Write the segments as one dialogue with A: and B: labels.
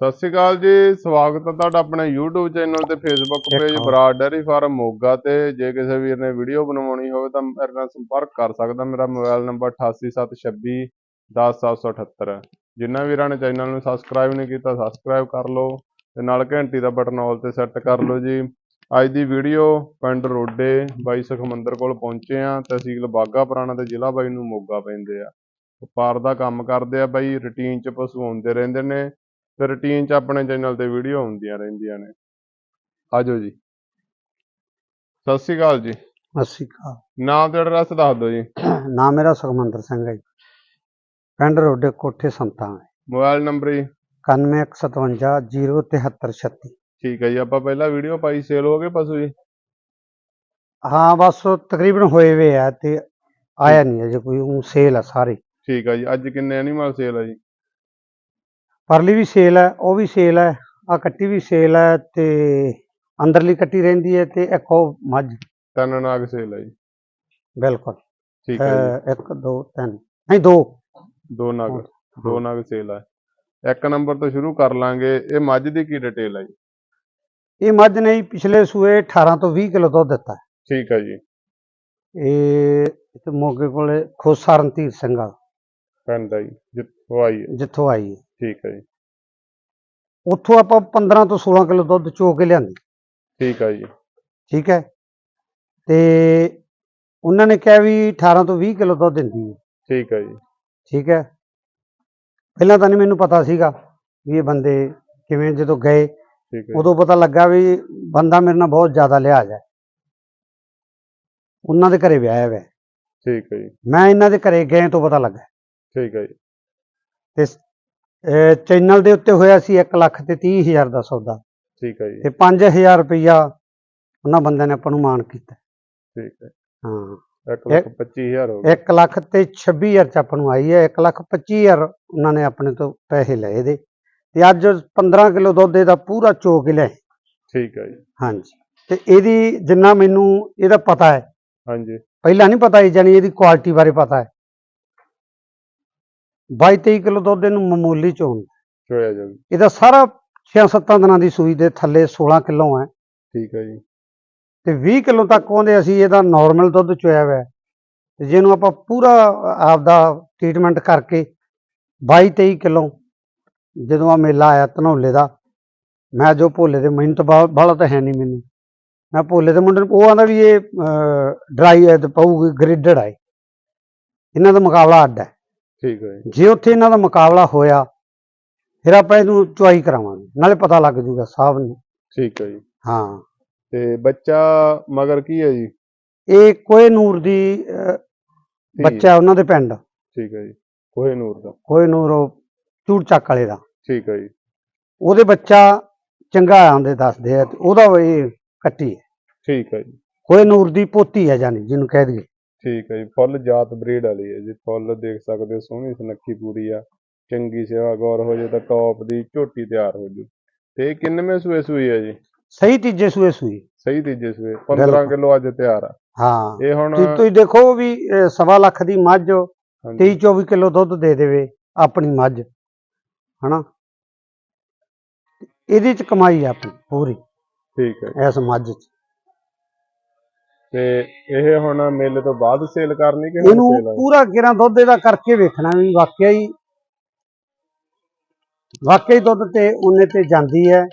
A: ਸਤਿ ਸ਼੍ਰੀ ਅਕਾਲ ਜੀ ਸਵਾਗਤ ਹੈ ਤੁਹਾਡਾ ਆਪਣੇ YouTube ਚੈਨਲ ਤੇ Facebook page. Brar dairy farm Moga ਤੇ। ਜੇ ਕਿਸੇ ਵੀਰ ਨੇ ਵੀਡੀਓ ਬਣਵਾਉਣੀ ਹੋਵੇ ਤਾਂ ਮੇਰੇ ਨਾਲ ਸੰਪਰਕ ਕਰ ਸਕਦਾ। ਮੇਰਾ ਮੋਬਾਈਲ ਨੰਬਰ 8876 10778 ਹੈ ਜਿਨ੍ਹਾਂ ਵੀਰਾਂ ਨੇ ਚੈਨਲ ਨੂੰ ਸਬਸਕ੍ਰਾਈਬ ਨਹੀਂ ਕੀਤਾ ਸਬਸਕ੍ਰਾਈਬ ਕਰ ਲਓ ਤੇ ਨਾਲ ਘੰਟੀ ਦਾ ਬਟਨ ਆਲ ਤੇ ਸੈੱਟ ਕਰ ਲਓ ਜੀ। ਅੱਜ ਦੀ ਵੀਡੀਓ ਪਿੰਡ ਰੋਡੇ ਬਾਈ ਸੁਖਮੰਦਰ ਕੋਲ ਪਹੁੰਚੇ ਆ ਤਹਿਸੀਲ ਬਾਗਾ ਪੁਰਾਣਾ ਤੇ ਜ਼ਿਲ੍ਹਾ ਬਾਈ ਨੂੰ ਮੋਗਾ ਪੈਂਦੇ ਆ। ਵਪਾਰ ਦਾ ਕੰਮ ਕਰਦੇ ਆ ਬਾਈ ਰੁਟੀਨ ਚ ਪਸ਼ੂ ਆਉਂਦੇ ਰਹਿੰਦੇ ਨੇ। ਤੇ ਰੁਟੀਨ ਚ ਆਪਣੇ ਚੈਨਲ ਤੇ ਵੀਡੀਓ ਆਉਂਦੀਆਂ ਰਹਿੰਦੀਆਂ ਨੇ। ਆਜੋ ਜੀ। ਸਤਿ ਸ਼੍ਰੀ ਅਕਾਲ ਜੀ।
B: ਅਸੀਂ ਕਾ
A: ਨਾਮ ਤੇ ਐਡਰੈਸ ਦੱਸ ਦਿਓ ਜੀ।
B: ਨਾਮ ਮੇਰਾ ਸੁਖਮੰਦਰ ਸਿੰਘ ਹੈ ਜੀ। ਪਿੰਡ ਰੋਡੇ ਕੋਠੇ ਸੰਤਾਂ ਹੈ।
A: ਮੋਬਾਈਲ ਨੰਬਰ ਜੀ।
B: 9157
A: ਠੀਕ ਹੈ ਜੀ ਆਪਾਂ ਪਹਿਲਾਂ ਵੀਡੀਓ ਪਾਈ ਸੇਲ ਹੋ ਗਏ ਪਸ਼ੂ ਜੀ?
B: ਹਾਂ ਬਸ ਤਕਰੀਬਨ ਹੋਏ ਵੇ ਆ ਤੇ ਆਇਆ ਨਹੀਂ ਅਜੇ ਕੋਈ ਉਹ ਸੇਲ ਆ ਸਾਰੇ।
A: ਠੀਕ ਹੈ ਜੀ ਅੱਜ ਕਿੰਨੇ ਐਨੀਮਲ ਸੇਲ ਹੈ ਜੀ?
B: ਪਰਲੀ ਵੀ ਸੇਲ ਹੈ ਉਹ ਵੀ ਸੇਲ ਹੈ ਆ ਕੱਟੀ ਵੀ ਸੇਲ ਹੈ ਤੇ ਅੰਦਰਲੀ ਕੱਟੀ ਰਹਿੰਦੀ ਹੈ ਤੇ ਇੱਕ ਉਹ ਮੱਝ।
A: ਤਿੰਨ ਨਾਗ ਸੇਲ ਹੈ ਜੀ।
B: ਬਿਲਕੁਲ।
A: ਠੀਕ ਹੈ ਜੀ।
B: ਅਹ ਇੱਕ ਦੋ ਤਿੰਨ। ਨਹੀਂ ਦੋ।
A: ਦੋ ਨਗ ਦੋ ਨਗ ਸੇਲ ਹੈ। ਇੱਕ ਨੰਬਰ ਤੋਂ ਸ਼ੁਰੂ ਕਰ ਲਾਂਗੇ ਇਹ ਮੱਝ ਦੀ ਕੀ ਡਿਟੇਲ ਹੈ ਜੀ?
B: ਇਹ ਮੱਝ ਨੇ ਜੀ ਪਿਛਲੇ ਸੂਏ 18 ਤੋਂ 20 ਕਿਲੋ ਦੁੱਧ ਦਿੱਤਾ। ਹੈ।
A: ਠੀਕ ਹੈ ਜੀ।
B: ਇਹ ਇੱਥੇ ਮੋਗੇ ਕੋਲੇ ਖੋਸਾ ਰਣਧੀਰ ਸਿੰਘ
A: ਪਿੰਡ ਹੈ ਜੀ ਜਿੱਥੋਂ ਆਈ ਹੈ।
B: ਜਿੱਥੋਂ ਆਈ ਹੈ।
A: ਠੀਕ ਹੈ ਜੀ।
B: ਉੱਥੋਂ ਆਪਾਂ 15 ਤੋਂ 16 ਕਿਲੋ ਦੁੱਧ ਚੋ ਕੇ ਲਿਆਂਦੀ।
A: ਠੀਕ ਹੈ ਜੀ।
B: ਠੀਕ ਹੈ। ਤੇ ਉਹਨਾਂ ਨੇ ਕਿਹਾ ਵੀ 18 ਤੋਂ 20 ਕਿਲੋ ਦੁੱਧ ਦਿੰਦੀ ਹੈ।
A: ਠੀਕ ਹੈ ਜੀ।
B: ਠੀਕ ਹੈ। ਪਹਿਲਾਂ ਤਾਂ ਨਹੀਂ ਮੈਨੂੰ ਪਤਾ ਸੀਗਾ ਵੀ ਇਹ ਬੰਦੇ ਕਿਵੇਂ ਜਦੋਂ ਗਏ।
A: ਠੀਕ ਹੈ ਜੀ।
B: ਉਦੋਂ ਪਤਾ ਲੱਗਾ ਵੀ ਬੰਦਾ ਮੇਰੇ ਨਾਲ ਬਹੁਤ ਜ਼ਿਆਦਾ ਲਿਹਾਜ਼ ਹੈ। ਉਹਨਾਂ ਦੇ ਘਰੇ ਵਿਆਹਿਆ ਹੋਇਆ ਹੈ।
A: ਠੀਕ ਹੈ ਜੀ।
B: ਮੈਂ ਇਹਨਾਂ ਦੇ ਘਰੇ ਗਏ ਤੋਂ ਪਤਾ ਲੱਗਾ।
A: ਠੀਕ ਹੈ ਜੀ।
B: ਤੇ ਚੈਨਲ ਦੇ ਉੱਤੇ ਹੋਇਆ ਸੀ 1 ਲੱਖ ਤੇ 30 ਹਜ਼ਾਰ ਦਾ ਸੌਦਾ।
A: ਠੀਕ ਹੈ ਜੀ।
B: ਤੇ 5000 ਰੁਪਈਆ ਉਹਨਾਂ ਬੰਦਿਆਂ ਨੇ ਆਪਾਂ ਨੂੰ ਮਾਨ ਕੀਤਾ।
A: ਠੀਕ ਹੈ।
B: ਹਾਂ।
A: ਇੱਕ ਲੱਖ ਪੱਚੀ ਹਜ਼ਾਰ ਹੋ ਗਿਆ
B: 1 ਲੱਖ ਤੇ 26000 ਚ ਆਪਾਂ ਨੂੰ ਆਈ ਹੈ। 1 ਲੱਖ 25000 ਉਹਨਾਂ ਨੇ ਆਪਣੇ ਤੋਂ ਪੈਸੇ ਲਏ ਦੇ। ਤੇ ਅੱਜ 15 ਕਿਲੋ ਦੁੱਧ ਇਹਦਾ ਪੂਰਾ ਚੋ ਕੇ ਲਿਆਏ।
A: ਠੀਕ ਹੈ ਜੀ।
B: ਹਾਂਜੀ। ਤੇ ਇਹਦੀ ਜਿੰਨਾ ਮੈਨੂੰ ਇਹਦਾ ਪਤਾ ਹੈ।
A: ਹਾਂਜੀ।
B: ਪਹਿਲਾਂ ਨਹੀਂ ਪਤਾ ਸੀ ਜਾਨੀ ਇਹਦੀ ਕੁਆਲਿਟੀ ਬਾਰੇ ਪਤਾ ਹੈ। 22 23 ਕਿਲੋ ਦੁੱਧ ਇਹਨੂੰ ਮਾਮੂਲੀ ਚੋਣ
A: ਚੋਇਆ ਜੀ
B: ਇਹਦਾ ਸਾਰਾ 6-7 ਦਿਨਾਂ ਦੀ ਸੂਈ ਦੇ ਥੱਲੇ 16 ਕਿਲੋ ਹੈ।
A: ਠੀਕ ਹੈ ਜੀ।
B: ਤੇ 20 ਕਿਲੋ ਤੱਕ ਕਹਿੰਦੇ ਅਸੀਂ ਇਹਦਾ ਨਾਰਮਲ ਦੁੱਧ ਚੋਇਆ ਹੋਇਆ। ਤੇ ਜਿਹਨੂੰ ਆਪਾਂ ਪੂਰਾ ਆਪਦਾ ਟ੍ਰੀਟਮੈਂਟ ਕਰਕੇ 22 23 ਕਿਲੋ ਜਦੋਂ ਆ ਮੇਲਾ ਆਇਆ ਧਨੌਲੇ ਦਾ ਮੈਂ ਜੋ ਭੋਲੇ ਦੇ ਮਿਹਨਤ ਬਾਹਲਾ ਤਾਂ ਹੈ ਨਹੀਂ ਮੈਨੂੰ। ਮੈਂ ਭੋਲੇ ਦੇ ਮੁੰਡੇ ਨੂੰ ਉਹ ਆਂਦਾ ਵੀ ਇਹ ਡਰਾਈ ਹੈ ਤੇ ਪਊਗੀ ਗ੍ਰੇਡਡ ਹੈ ਇਹਨਾਂ ਦਾ ਮੁਕਾਬਲਾ ਅੱਡ ਹੈ।
A: ਠੀਕ ਹੈ ਜੀ।
B: ਉੱਥੇ ਇਹਨਾਂ ਦਾ ਮੁਕਾਬਲਾ ਹੋਇਆ ਫਿਰ ਆਪਾਂ ਇਹਨੂੰ ਚੁਆਈ ਕਰਾਵਾਂਗੇ। ਨਾਲੇ ਪਤਾ ਲੱਗ ਜੂਗਾ ਸਾਹਿਬ ਨੂੰ।
A: ਠੀਕ ਹੈ ਜੀ।
B: ਹਾਂ।
A: ਤੇ ਬੱਚਾ ਮਗਰ ਕੀ ਹੈ ਜੀ?
B: ਇਹ ਕੋਏ ਨੂਰ ਦੀ ਅਹ। ਬੱਚਾ ਉਹਨਾਂ ਦੇ ਪਿੰਡ।
A: ਠੀਕ ਹੈ ਜੀ। ਕੋਹੇ ਨੂਰ ਦਾ।
B: ਕੋਏ ਨੂਰ ਉਹ ਚੂੜ ਚੱਕ ਵਾਲੇ ਦਾ।
A: ਠੀਕ ਹੈ ਜੀ।
B: ਉਹਦੇ ਬੱਚਾ ਚੰਗਾ ਆਂਦੇ ਦੱਸਦੇ ਆ ਤੇ ਉਹਦਾ ਇਹ ਕੱਟੀ ਹੈ।
A: ਠੀਕ ਹੈ ਜੀ।
B: ਕੋਏ ਨੂਰ ਦੀ ਪੋਤੀ ਹੈ ਜਾਨੀ ਜਿਹਨੂੰ ਕਹਿ ਦਈਏ।
A: ਠੀਕ ਹੈ ਜੀ ਫੁੱਲ ਜਾਤ ਬਰੀਡ ਵਾਲੀ ਹੈ ਜੀ ਫੁੱਲ ਦੇਖ ਸਕਦੇ ਹੋ ਸੋਹਣੀ ਸੁਨੱਖੀ ਪੂਰੀ ਆ ਚੰਗੀ ਸੇਵਾ ਗੌਰ ਹੋ ਜੇ ਤਾਂ ਟੌਪ ਦੀ ਝੋਟੀ ਤਿਆਰ ਹੋ ਜੂ। ਤੇ ਕਿੰਨਵੇਂ ਸੂਏ ਸੂਈ ਹੈ ਜੀ?
B: ਸਹੀ ਤੀਜੇ ਸੂਏ ਸੂਈ।
A: ਸਹੀ ਤੀਜੇ ਸੂਏ 15
B: ਬਿਲਕੁਲ।
A: ਕਿਲੋ ਅੱਜ ਤਿਆਰ ਆ।
B: ਹਾਂ
A: ਇਹ ਹੁਣ
B: ਤੁਸੀਂ ਦੇਖੋ ਵੀ ਸਵਾ ਲੱਖ ਦੀ ਮੱਝ 23
A: ਹਾਂਜੀ,
B: 24 ਕਿਲੋ ਦੁੱਧ ਦੇ ਦੇਵੇ ਆਪਣੀ ਮੱਝ ਹਨਾ? ਇਹਦੇ ਚ ਕਮਾਈ ਆ ਆਪਣੀ ਪੂਰੀ।
A: ਠੀਕ ਹੈ।
B: ਇਸ ਮੱਝ ਚ।
A: ਤੇ ਇਹ ਹੁਣ ਮੇਲੇ ਤੋਂ ਬਾਅਦ ਸੇਲ ਕਰਨੀ ਕਿ ਹੁਣ
B: ਇਹਨੂੰ
A: ਸੇਲ ਹੈ
B: ਪੂਰਾ ਗਿਰਾਂ ਦੁੱਧ ਇਹਦਾ ਕਰਕੇ ਵੇਖਣਾ ਵੀ ਵਾਕਿਆ ਹੀ ਵਾਕਿਆ ਹੀ ਦੁੱਧ ਤੇ ਉਹਨੇ ਤੇ ਜਾਂਦੀ ਹੈ।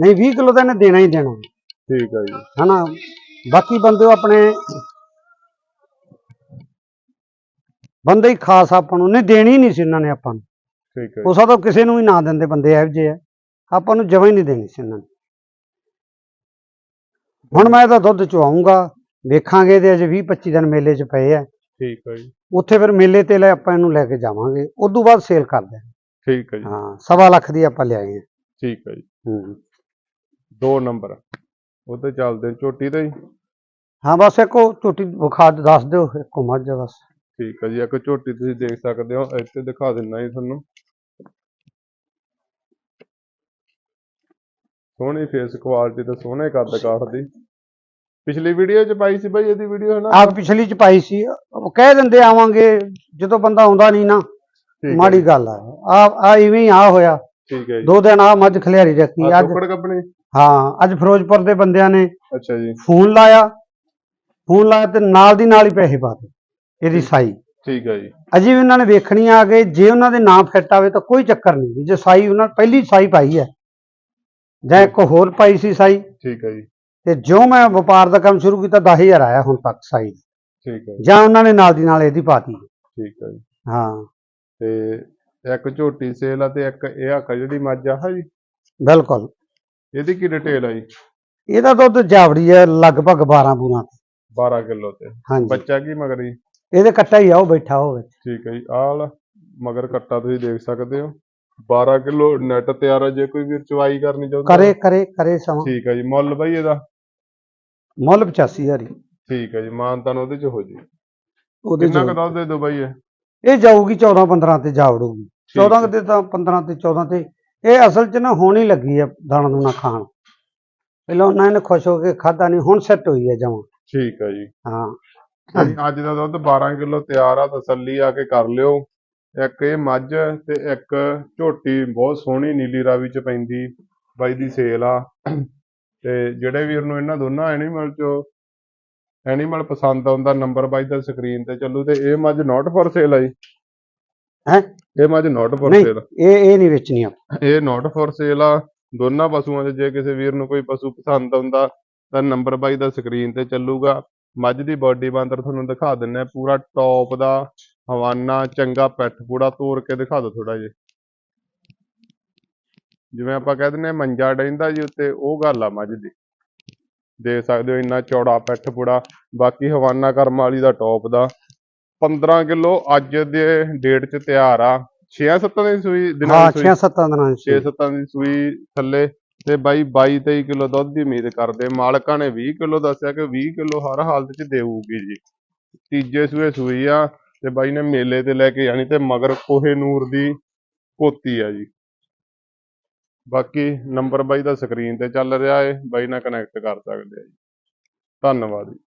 B: ਨਹੀਂ 20 ਕਿਲੋ ਤਾਂ ਇਹਨੇ ਦੇਣਾ ਹੀ ਦੇਣਾ।
A: ਠੀਕ ਹੈ ਜੀ।
B: ਹਨਾ? ਬਾਕੀ ਬੰਦੇ ਆਪਣੇ ਬੰਦੇ ਹੀ ਖਾਸ ਆਪਾਂ ਨੂੰ ਨਹੀਂ ਦੇਣੀ ਨਹੀਂ ਸੀ ਇਹਨਾਂ ਨੇ ਆਪਾਂ ਨੂੰ।
A: ਠੀਕ ਹੈ
B: ਹੋ ਸਕਦਾ ਉਹ ਕਿਸੇ ਨੂੰ ਵੀ ਨਾ ਦਿੰਦੇ ਬੰਦੇ ਇਹੋ ਜਿਹੇ ਆ। ਆਪਾਂ ਨੂੰ ਜਮਾਂ ਹੀ ਨਹੀਂ ਦੇਣੀ ਸੀ ਇਹਨਾਂ ਨੇ। ਹੁਣ ਮੈਂ ਇਹਦਾ ਦੁੱਧ ਚੁਆਉਂਗਾ ਵੇਖਾਂਗੇ ਇਹਦੇ ਅਜੇ 20 25 ਦਿਨ ਮੇਲੇ 'ਚ ਪਏ ਆ।
A: ਠੀਕ ਹੈ ਜੀ।
B: ਉੱਥੇ ਫਿਰ ਮੇਲੇ ਤੇ ਲੈ ਆਪਾਂ ਇਹਨੂੰ ਲੈ ਕੇ ਜਾਵਾਂਗੇ ਉਸ ਤੋਂ ਬਾਅਦ ਸੇਲ ਕਰਦੇ ਹਾਂ
A: ਠੀਕ ਹੈ ਜੀ।
B: ਹਾਂ ਸਵਾ ਲੱਖ ਦੀ ਆਪਾਂ ਲਿਆਏ ਹਾਂ
A: ਠੀਕ ਹੈ ਜੀ।
B: ਹੂੰ।
A: ਦੋ ਨੰਬਰ ਉਹ ਤੇ ਚੱਲਦੇ ਝੋਟੀ ਤੇ ਜੀ।
B: ਹਾਂ ਬਸ ਇੱਕੋ ਝੋਟੀ ਵਿਖਾ ਦੱਸ ਦਿਓ ਇੱਕੋ ਮੱਝ ਆ ਬਸ।
A: ਠੀਕ ਹੈ ਜੀ ਇੱਕ ਝੋਟੀ ਤੁਸੀਂ ਦੇਖ ਸਕਦੇ ਹੋ ਇੱਥੇ ਦਿਖਾ ਦਿੰਦਾ ਜੀ ਤੁਹਾਨੂੰ। ਸੋਹਣੀ ਫੇਸ ਕੁਆਲਿਟੀ ਤੇ ਸੋਹਣੇ ਕੱਦ ਕਾਠ ਦੀ ਪਿਛਲੀ ਵੀਡੀਓ ਚ ਪਾਈ ਸੀ ਬਾਈ ਇਹਦੀ ਵੀਡੀਓ ਹੈ ਨਾ?
B: ਆਪ ਪਿਛਲੀ ਚ ਪਾਈ ਸੀ। ਉਹ ਕਹਿ ਦਿੰਦੇ ਆਵਾਂਗੇ ਜਦੋਂ ਬੰਦਾ ਆਉਂਦਾ ਨਹੀਂ ਨਾ ਮਾੜੀ ਗੱਲ ਆ। ਆ ਆ ਇਵੇਂ ਹੀ ਆ ਹੋਇਆ।
A: ਠੀਕ ਹੈ ਜੀ।
B: ਦੋ ਦਿਨ ਆ ਮੱਝ ਖਲਿਆਰੀ ਰੱਖੀ। ਅੱਜ
A: ਚੋਕੜ ਕੱਪਣੀ?
B: ਹਾਂ ਅੱਜ ਫਿਰੋਜ਼ਪੁਰ ਦੇ ਬੰਦਿਆਂ ਨੇ
A: ਅੱਛਾ ਜੀ।
B: ਫੋਨ ਲਾਇਆ। ਫੋਨ ਲਾਇਆ ਤੇ ਨਾਲ ਦੀ ਨਾਲ ਹੀ ਪੈਸੇ ਪਾ ਦਿੱਤੇ ਇਹਦੀ ਸਾਈ।
A: ਠੀਕ ਹੈ ਜੀ।
B: ਅਜੇ ਵੀ ਉਹਨਾਂ ਨੇ ਵੇਖਣੀ ਆ ਗਏ ਜੇ ਉਹਨਾਂ ਦੇ ਨਾਂ ਫਿੱਟ ਆਵੇ ਤਾਂ ਕੋਈ ਚੱਕਰ ਨਹੀਂ। ਜੇ ਸਾਈ ਉਹਨਾਂ ਪਹਿਲੀ ਸਾਈ ਪਾਈ ਹੈ। ਜਾਂ ਇੱਕ ਹੋਰ ਪਾਈ ਸੀ ਸਾਈ
A: ਠੀਕ ਹੈ ਜੀ।
B: ਤੇ ਜੋ ਮੈਂ ਵਪਾਰ ਦਾ ਕੰਮ ਸ਼ੁਰੂ ਕੀਤਾ 10000 ਆਇਆ ਹੁਣ ਤੱਕ ਸਾਈ
A: ਠੀਕ ਹੈ ਜੀ।
B: ਉਹਨਾਂ ਨੇ ਨਾਲ ਦੀ ਨਾਲ ਇਹਦੀ ਪਾਤੀ।
A: ਠੀਕ ਹੈ ਜੀ।
B: ਹਾਂ।
A: ਤੇ ਇੱਕ ਝੋਟੀ ਸੇਲ ਆ ਤੇ ਇੱਕ ਇਹ ਆ ਜਿਹੜੀ ਮੱਝ ਆ ਹਾਂ ਜੀ?
B: ਬਿਲਕੁਲ।
A: ਇਹਦੀ ਕੀ ਡਿਟੇਲ ਆ ਜੀ?
B: ਇਹਦਾ ਦੁੱਧ ਜਾਵੜੀ ਹੈ ਲਗਭਗ 12 ਬੂਰਾਂ
A: 12 ਕਿਲੋ ਤੇ। ਬੱਚਾ ਕੀ ਮਗਰ ਜੀ?
B: ਇਹਦੇ ਕੱਟਾ ਹੀ ਆ ਉਹ ਬੈਠਾ ਹੋਵੇ।
A: ਠੀਕ ਹੈ ਜੀ। ਆਹ ਵਾਲਾ ਮਗਰ ਕੱਟਾ ਤੁਸੀਂ ਦੇਖ ਸਕਦੇ ਹੋ। 12 ਕਿਲੋ ਨੈਟ ਤਿਆਰ ਆ ਜੇ ਕੋਈ ਵੀਰ ਚਵਾਈ ਕਰਨੀ ਚਾਹੁੰਦਾ
B: ਕਰੇ ਕਰੇ ਕਰੇ ਸਮਾਂ।
A: ਠੀਕ ਹੈ ਜੀ ਮੁੱਲ ਬਈ ਇਹਦਾ?
B: ਮੁੱਲ 85000 ਹੀ।
A: ਠੀਕ ਹੈ ਜੀ ਮਾਨਤਾਨ ਉਹਦੇ ਚ ਹੋ ਜੀ।
B: ਉਹਦੇ
A: ਕਿੰਨਾ ਕੁ
B: ਚ
A: ਦੇ ਦੋ ਬਈ ਇਹ?
B: ਇਹ ਜਾਊਗੀ 14 15 ਤੇ ਜਾ ਵੜੂਗੀ
A: ਠੀਕ
B: 14
A: ਹੈ।
B: ਤੇ ਤਾਂ 15 ਤੇ 14 ਤੇ। ਇਹ ਅਸਲ 'ਚ ਨਾ ਹੁਣ ਹੀ ਲੱਗੀ ਆ ਦਾਣਾ ਦੂਣਾ ਖਾਣ। ਪਹਿਲਾਂ ਉਹਨਾਂ ਨੇ ਖੁਸ਼ ਹੋ ਕੇ ਖਾਦਾ ਨਹੀਂ ਹੁਣ ਸੈੱਟ ਹੋਈ ਹੈ ਜਮਾਂ।
A: ਠੀਕ ਹੈ ਜੀ।
B: ਹਾਂ।
A: ਜੀ, ਅੱਜ ਦਾ ਦੁੱਧ 12 ਕਿਲੋ ਤਿਆਰ ਆ ਤਸੱਲੀ ਆ ਕੇ ਕਰ ਲਿਓ। ਇੱਕ ਇਹ ਮੱਝ ਤੇ ਇੱਕ ਝੋਟੀ ਬਹੁਤ ਸੋਹਣੀ ਨੀਲੀ ਰਾਵੀ ਚ ਪੈਂਦੀ ਬਾਈ ਦੀ ਸੇਲ ਆ। ਤੇ ਜਿਹੜੇ ਵੀਰ ਨੂੰ ਇਹਨਾਂ ਦੋਨਾਂ ਐਨੀਮਲ ਚੋਂ ਐਨੀਮਲ ਪਸੰਦ ਆਉਂਦਾ ਨੰਬਰ ਬਾਈ ਦਾ ਸਕਰੀਨ ਤੇ ਚੱਲੂ ਤੇ ਇਹ ਮੱਝ ਨਾਟ ਫॉर ਸੇਲ ਆ
B: ਹੈ?
A: ਇਹ ਮੱਝ ਨਾਟ ਫॉर ਸੇਲ
B: ਇਹ ਇਹ ਨਹੀਂ ਵੇਚਣੀ ਆ
A: ਇਹ ਨਾਟ ਫॉर ਸੇਲ ਆ। ਦੋਨਾਂ ਪਸ਼ੂਆਂ ਦੇ ਜੇ ਕਿਸੇ ਵੀਰ ਨੂੰ ਕੋਈ ਪਸ਼ੂ ਪਸੰਦ ਆਉਂਦਾ ਤਾਂ ਨੰਬਰ ਬਾਈ ਦਾ ਸਕਰੀਨ ਤੇ ਚੱਲੂਗਾ। ਮੱਝ ਦੀ ਬਾਡੀ ਬਾਂਦਰ ਤੁਹਾਨੂੰ ਦਿਖਾ ਦਿੰਨੇ ਪੂਰਾ ਟੌਪ ਦਾ। ਹਵਾਨਾ ਚੰਗਾ ਪੈਠ ਪੂੜਾ ਤੋੜ ਕੇ ਦਿਖਾ ਦਿਓ ਥੋੜਾ ਜਿਹਾ। ਜਿਵੇਂ ਆਪਾਂ ਕਹਿ ਦਿੰਨੇ ਮੰਜਾ ਡੈਂਦਾ ਜੀ ਉੱਤੇ ਉਹ ਗੱਲ ਆ ਮੱਝ ਦੀ। ਦੇਖ ਸਕਦੇ ਹੋ ਇੰਨਾ ਚੌੜਾ ਪੈਠ ਪੂੜਾ ਬਾਕੀ ਹਵਾਨਾ ਕਰਮ ਵਾਲੀ ਦਾ ਟੌਪ ਦਾ। 15 ਕਿਲੋ ਅੱਜ ਦੇ ਡੇਟ 'ਚ ਤਿਆਰ ਆ। 6-7 ਦੀ ਸੂਈ ਦਿਨਾਂ ਦੀ ਸੂਈ।
B: 6-7 ਦਿਨਾਂ ਦੀ ਸੂਈ।
A: 6-7 ਦੀ ਸੂਈ ਥੱਲੇ। ਤੇ ਬਾਈ 22-23 ਕਿਲੋ ਦੁੱਧ ਦੀ ਉਮੀਦ ਕਰਦੇ। ਮਾਲਕਾਂ ਨੇ 20 ਕਿਲੋ ਦੱਸਿਆ ਕਿ 20 ਕਿਲੋ ਹਰ ਹਾਲਤ 'ਚ ਦੇਊਗੀ ਜੀ। ਤੀਜੇ ਸੂਏ ਸੂਈ ਆ। ਤੇ ਬਾਈ ਨੇ ਮੇਲੇ ਤੇ ਲੈ ਕੇ ਜਾਣੀ ਤੇ ਮਗਰ ਕੋਹੇ ਨੂਰ ਦੀ ਪੋਤੀ ਆ ਜੀ। ਬਾਕੀ ਨੰਬਰ ਬਾਈ ਦਾ ਸਕਰੀਨ ਤੇ ਚੱਲ ਰਿਹਾ ਏ, ਬਾਈ ਨਾਲ ਕਨੈਕਟ ਕਰ ਸਕਦੇ ਆ ਜੀ। ਧੰਨਵਾਦ ਜੀ।